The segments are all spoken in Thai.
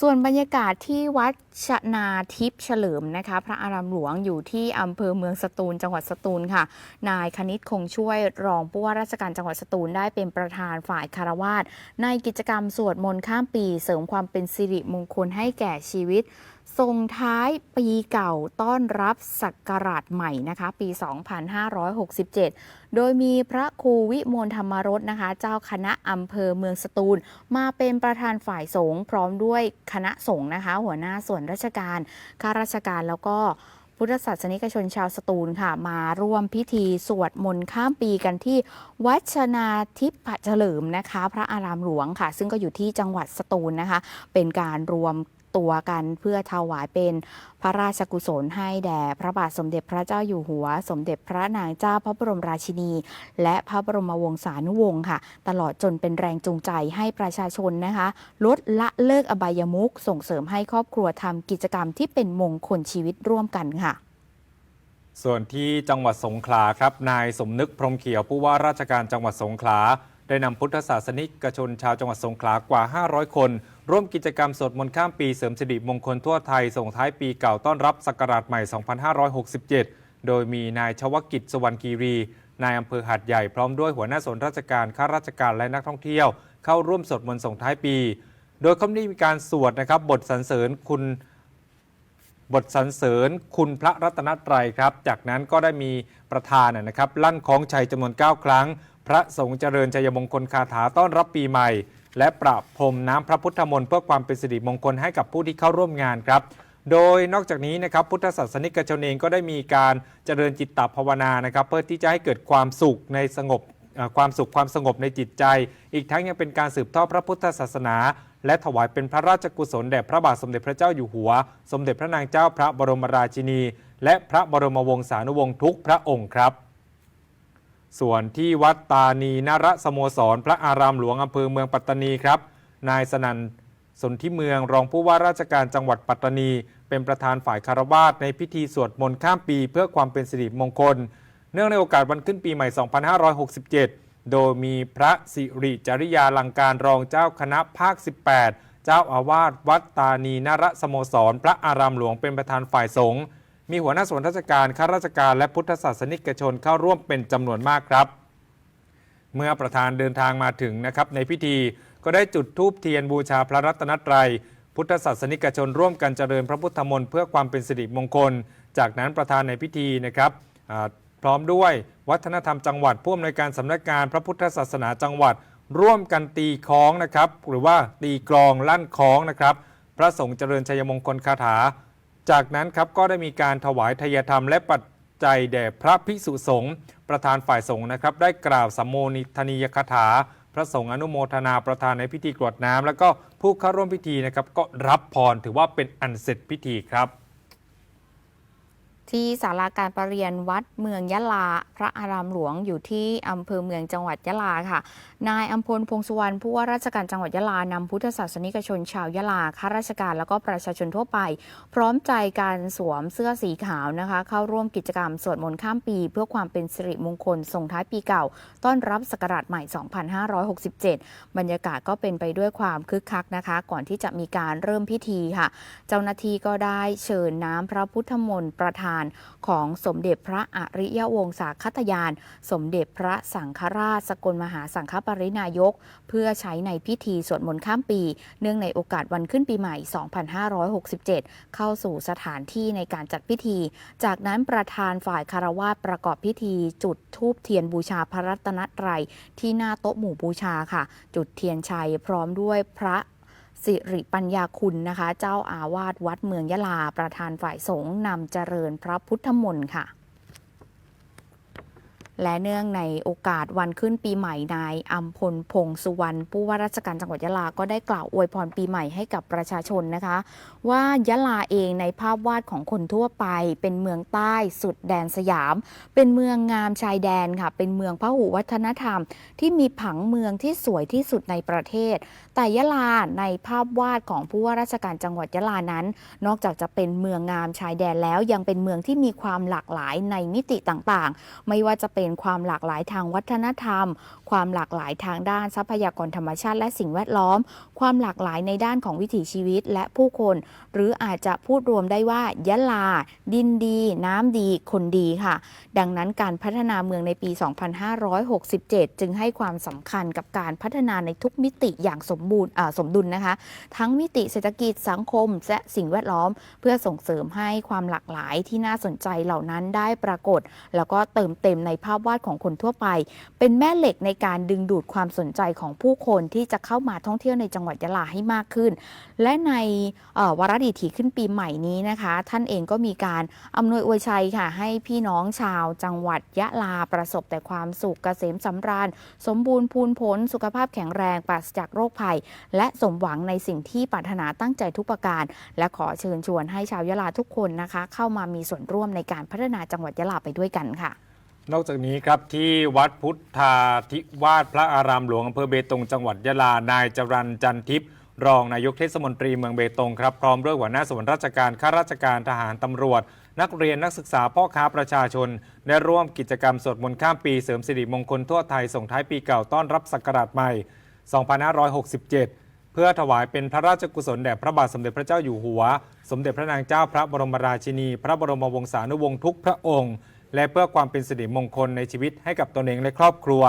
ส่วนบรรยากาศที่วัดชนาทิพย์เฉลิมนะคะ พระอารามหลวงอยู่ที่อำเภอเมืองสตูล จังหวัดสตูลค่ะ นายคณิตคงช่วยรองผู้ว่าราชการจังหวัดสตูลได้เป็นประธานฝ่ายคารวาสในกิจกรรมสวดมนต์ข้ามปี เสริมความเป็นสิริมงคลให้แก่ชีวิต ส่งท้ายปีเก่าต้อนรับศักราชใหม่นะคะ ปี 2567 โดยมีพระครูวิมลธรรมรสนะคะ เจ้าคณะอำเภอเมืองสตูล มาเป็นประธานฝ่ายสงฆ์พร้อมด้วยคณะสงฆ์นะคะ หัวหน้าส่วนราชการข้าราชการแล้วก็พุทธศาสนิกชนชาวสตูลค่ะ มาร่วมพิธีสวดมนต์ข้ามปีกันที่วัดชนาทิพย์เฉลิมนะคะ พระอารามหลวงค่ะ ซึ่งก็อยู่ที่จังหวัดสตูลนะคะ เป็นการรวม ตัวกันเพื่อถวายเป็นพระราชกุศลให้แด่พระบาทสมเด็จพระเจ้าอยู่หัว สมเด็จพระนางเจ้าพระบรมราชินี และพระบรมวงศานุวงศ์ค่ะ ตลอดจนเป็นแรงจูงใจให้ประชาชนนะคะ ลดละเลิกอบายมุขส่งเสริมให้ครอบครัวทำกิจกรรมที่เป็นมงคลชีวิตร่วมกันค่ะส่วนที่จังหวัดสงขลาครับ นายสมนึกพรมเขียวผู้ว่าราชการจังหวัดสงขลา ได้นำพุทธศาสนิกชนชาวจังหวัดสงขลากว่า 500 คน ร่วมกิจกรรมสวดมนต์ข้ามปีเสริมสิริมงคลทั่วไทย ส่งท้ายปีเก่าต้อนรับศักราชใหม่ 2567 โดยมีนายชวกิจสวรรณคีรี นายอำเภอหาดใหญ่พร้อมด้วยหัวหน้าส่วนราชการข้าราชการและนักท่องเที่ยว เข้าร่วมสวดมนต์ส่งท้ายปี โดยเขาได้มีการสวดนะครับบทสรรเสริญคุณบทสรรเสริญคุณพระรัตนตรัยครับ จากนั้นก็ได้มีประธานนะครับลั่นของชัยจำนวน 9 ครั้ง พระสงฆ์เจริญชัยมงคลคาถาต้อนรับปีใหม่ และประพรมน้ำพระพุทธมนต์เพื่อความเป็นสิริมงคลให้กับผู้ที่เข้าร่วมงานครับ โดยนอกจากนี้นะครับพุทธศาสนิกชนเองก็ได้มีการเจริญจิตตภาวนานะครับ เพื่อที่จะให้เกิดความสุขในสงบความสุขความสงบในจิตใจ อีกทั้งยังเป็นการสืบทอดพระพุทธศาสนา และถวายเป็นพระราชกุศลแด่พระบาทสมเด็จพระเจ้าอยู่หัว สมเด็จพระนางเจ้าพระบรมราชินี และพระบรมวงศานุวงศ์ทุกพระองค์ครับ ส่วนที่วัดตานีนรสโมสร พระอารามหลวงอำเภอเมืองปัตตานีครับ นายสนันสนธิเมืองรองผู้ว่าราชการจังหวัดปัตตานี เป็นประธานฝ่ายคารวาสในพิธีสวดมนต์ข้ามปี เพื่อความเป็นสิริมงคล เนื่องในโอกาสวันขึ้นปีใหม่ 2567 โดยมีพระสิริจริยาลังการรองเจ้าคณะภาค 18 เจ้าอาวาสวัดตานีนรสโมสร พระอารามหลวงเป็นประธานฝ่ายสงฆ์ มีหัวหน้าส่วนราชการข้าราชการและพุทธศาสนิกชนเข้าร่วมเป็นจำนวนมากครับ เมื่อประธานเดินทางมาถึงนะครับในพิธีก็ได้จุดธูปเทียนบูชาพระรัตนตรัย พุทธศาสนิกชนร่วมกันเจริญพระพุทธมนต์เพื่อความเป็นสิริมงคล จากนั้นประธานในพิธีนะครับพร้อมด้วยวัฒนธรรมจังหวัดผู้อำนวยการสำนักงานพระพุทธศาสนาจังหวัด ร่วมกันตีคล้องนะครับ หรือว่าตีกลองลั่นคล้องนะครับ พระสงฆ์เจริญชัยมงคลคาถา จากนั้นครับก็ได้มีการถวายทายธรรมและปัจจัยแด่พระภิกษุสงฆ์ประธานฝ่ายสงฆ์นะครับ ได้กล่าวสัมโมนิธนียคาถา พระสงฆ์อนุโมทนาประธานในพิธีกรวดน้ำแล้วก็ผู้เข้าร่วมพิธีนะครับก็รับพรถือว่าเป็นอันเสร็จพิธีครับ ที่ศาลาการประเรียนวัดเมืองยะลา พระอารามหลวงอยู่ที่อำเภอเมืองจังหวัดยะลาค่ะ นายอัมพลพงสุวรรณผู้ว่าราชการจังหวัดยะลานำพุทธศาสนิกชนชาวยะลาข้าราชการแล้วก็ประชาชนทั่วไป พร้อมใจการสวมเสื้อสีขาวนะคะ เข้าร่วมกิจกรรมสวดมนต์ข้ามปี เพื่อความเป็นสิริมงคลส่งท้ายปีเก่า ต้อนรับศักราชใหม่ 2567 บรรยากาศก็เป็นไปด้วยความคึกคักนะคะ ก่อนที่จะมีการเริ่มพิธีค่ะ เจ้าหน้าที่ก็ได้เชิญน้ำพระพุทธมนต์ประธานของสมเด็จพระอริยวงศาคตยาน สมเด็จพระสังฆราช สกลมหาสังฆปรินายก เพื่อใช้ในพิธีสวดมนต์ข้ามปี เนื่องในโอกาสวันขึ้นปีใหม่ 2567 เข้าสู่สถานที่ในการจัดพิธี จากนั้นประธานฝ่ายคารวาสประกอบพิธีจุดธูปเทียนบูชาพระรัตนตรัยที่หน้าโต๊ะหมู่บูชาค่ะ จุดเทียนชัยพร้อมด้วยพระ สิริปัญญาคุณนะคะ เจ้าอาวาสวัดเมืองยะลาประธานฝ่ายสงฆ์นำเจริญพระพุทธมนต์ค่ะ และเนื่องในโอกาสวันขึ้นปีใหม่นายอัมพลพงษ์สุวรรณผู้ว่าราชการจังหวัดยะลาก็ได้กล่าวอวยพรปีใหม่ให้กับประชาชนนะคะ ว่ายะลาเองในภาพวาดของคนทั่วไป เป็นเมืองใต้สุดแดนสยาม เป็นเมืองงามชายแดนค่ะ เป็นเมืองพหุวัฒนธรรม ที่มีผังเมืองที่สวยที่สุดในประเทศ แต่ยะลาในภาพวาดของผู้ว่าราชการจังหวัดยะลานั้น นอกจากจะเป็นเมืองงามชายแดนแล้วยังเป็นเมืองที่มีความหลากหลายในมิติต่างๆ ไม่ว่าจะเป็นความหลากหลายทางวัฒนธรรมความหลากหลายทางด้านทรัพยากรธรรมชาติและสิ่งแวดล้อม ความหลากหลายในด้านของวิถีชีวิตและผู้คน หรืออาจจะพูดรวมได้ว่ายะลา ดินดี น้ำดีคนดีค่ะ ดังนั้นการพัฒนาเมืองในปี 2567 จึงให้ความสำคัญกับการพัฒนาในทุกมิติอย่างสมบูรณ์สมดุลนะคะ ทั้งมิติเศรษฐกิจสังคม และสิ่งแวดล้อม เพื่อส่งเสริมให้ความหลากหลายที่น่าสนใจเหล่านั้นได้ปรากฏ แล้วก็เติมเต็มในภาพวาดของคนทั่วไป เป็นแม่เหล็กในการดึงดูดความสนใจของผู้คนที่จะเข้ามาท่องเที่ยวในจังหวัดยะลาให้มากขึ้น และในวาระดีถีขึ้นปีใหม่นี้นะคะ ท่านเองก็มีการอำนวยอวยชัยค่ะ ให้พี่น้องชาวจังหวัดยะลาประสบแต่ความสุขเกษมสำราญ สมบูรณ์พูนผล สุขภาพแข็งแรงปราศจากโรคภัย และสมหวังในสิ่งที่ปรารถนาตั้งใจทุกประการ และขอเชิญชวนให้ชาวยะลาทุกคนนะคะ เข้ามามีส่วนร่วมในการพัฒนาจังหวัดยะลาไปด้วยกันค่ะ นอกจากนี้ครับที่วัดพุทธาธิวาสพระอารามหลวงอำเภอเบตงจังหวัดยะลานายจรันจันทิพย์รองนายกเทศมนตรีเมืองเบตงครับพร้อมด้วยหัวหน้าส่วนราชการข้าราชการทหารตำรวจ นักเรียนนักศึกษาพ่อค้าประชาชน ได้ร่วมกิจกรรมสวดมนต์ข้ามปีเสริมสิริมงคลทั่วไทยส่งท้ายปีเก่าต้อนรับศักราชใหม่ 2567เพื่อถวายเป็นพระราชกุศลแด่พระบาทสมเด็จพระเจ้าอยู่หัว สมเด็จพระนางเจ้าพระบรมราชินี พระบรมวงศานุวงศ์ทุกพระองค์ และเพื่อความเป็นสิริมงคลในชีวิตให้กับตนเองและครอบครัว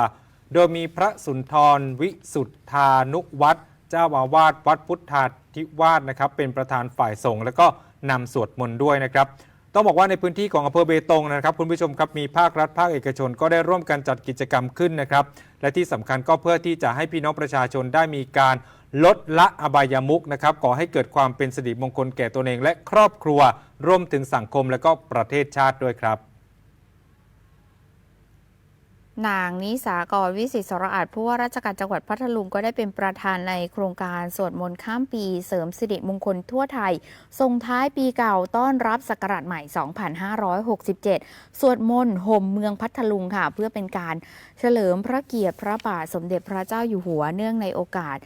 โดยมีพระสุนทรวิสุทธานุวัตรเจ้าอาวาสวัดพุทธาธิวาสนะครับ เป็นประธานฝ่ายสงฆ์แล้วก็นำสวดมนต์ด้วยนะครับ ต้องบอกว่าในพื้นที่ของอำเภอเบตงนะครับ คุณผู้ชมครับมีภาครัฐภาคเอกชนก็ได้ร่วมกันจัดกิจกรรมขึ้นนะครับ และที่สำคัญก็เพื่อที่จะให้พี่น้องประชาชนได้มีการลดละอบายามุกนะครับก่อให้เกิดความเป็นสิริมงคลแก่ตัวเองและครอบครัวรวมถึงสังคมและก็ประเทศชาติด้วยครับ นางนิสากรวิสิตสระอาจผู้ว่าราชการจังหวัดพัทลุงก็ได้เป็นประธานในโครงการสวดมนต์ข้ามปีเสริมสิริมงคลทั่วไทย ส่งท้ายปีเก่าต้อนรับศักราชใหม่ 2567 สวดมนต์ห่มเมืองพัทลุงค่ะ เพื่อเป็นการเฉลิมพระเกียรติพระบาทสมเด็จพระเจ้าอยู่หัวเนื่องในโอกาส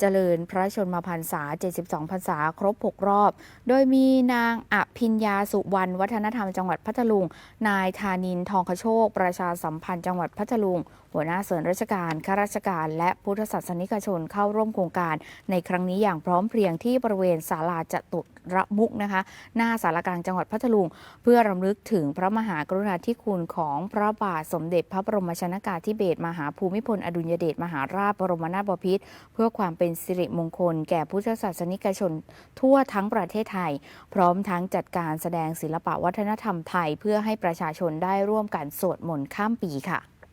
เจริญพระชนมพรรษา 72 พรรษา ครบ 6 รอบ โดยมีนางอภิญญาสุวรรณวัฒนธรรมจังหวัดพัทลุง นายธานินทองขโชค ประชาสัมพันธ์จังหวัดพัทลุงหัวหน้าส่วนราชการข้าราชการ และพุทธศาสนิกชนเข้าร่วมโครงการ ในครั้งนี้อย่างพร้อมเพรียงที่บริเวณศาลาจตุรมุกนะคะ หน้าสารกลางจังหวัดพัทลุง เพื่อรำลึกถึงพระมหากรุณาธิคุณของพระบาทสมเด็จพระบรมชนากาธิเบศรมหาภูมิพลอดุลยเดชมหาราชบรมนาถบพิตรเพื่อความเป็นสิริมงคล แก่พุทธศาสนิกชน ทั่วทั้งประเทศไทย พร้อมทั้งจัดการแสดงศิลปะวัฒนธรรมไทย เพื่อให้ประชาชนได้ร่วมกันสวดมนต์ข้ามปีค่ะ